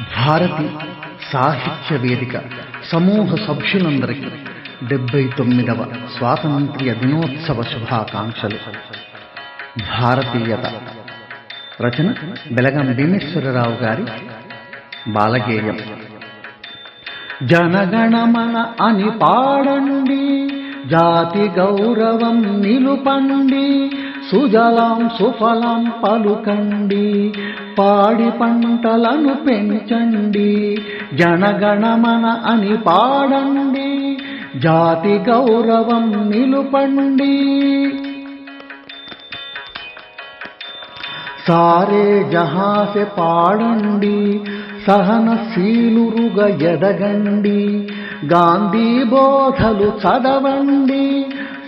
భారతి సాహిత్య వేదిక సమూహ సభ్యులందరికీ డెబ్బై తొమ్మిదవ స్వాతంత్ర్య దినోత్సవ శుభాకాంక్షలు. భారతీయత. రచన బెలగం భీమేశ్వరరావు గారి బాలగేయం. జనగణమన అని పాడండి జాతి గౌరవం నిలుపండి సుజలాం సుఫలాం పలుకండి పాడి పంటలను పెంచండి జనగణమన అని పాడండి జాతి గౌరవం నిలుపండి. సారే జహాసె పాడండి సహనశీలురుగా ఎదగండి గాంధీ బోధలు చదవండి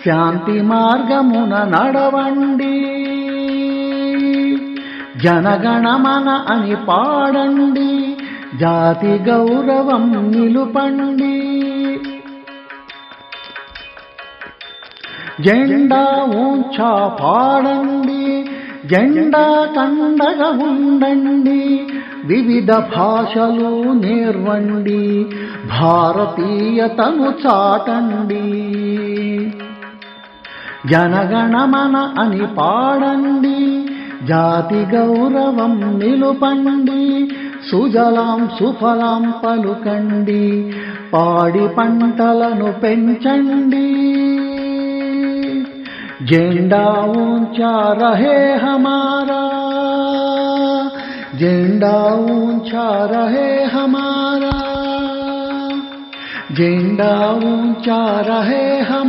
శాంతి మార్గమున నడవండి. జనగణమన అని పాడండి. జాతి గౌరవం నిలుపండి. జెండా ఊంచా పాడండి. జెండా కండగా ఉండండి. వివిధ భాషలు నేర్వండి. భారతీయతను చాటండి. జనగణమన అని పాడండి. జాతి గౌరవం నిలుపండి. సుజలాం సుఫలాం పలుకండి. పాడి పంటలను పెంచండి. జెండా ఉంచారహే హమారా. జెండా ఉంచారహే హమారా. జెండా ఉంచారహే హమారా